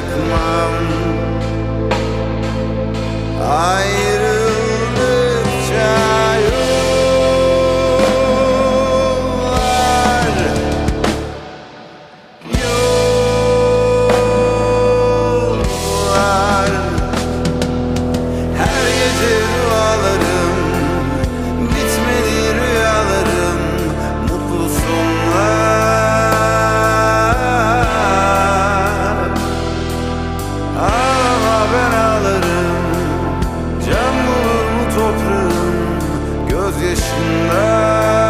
bırakmam. Ay köprüm gözyaşından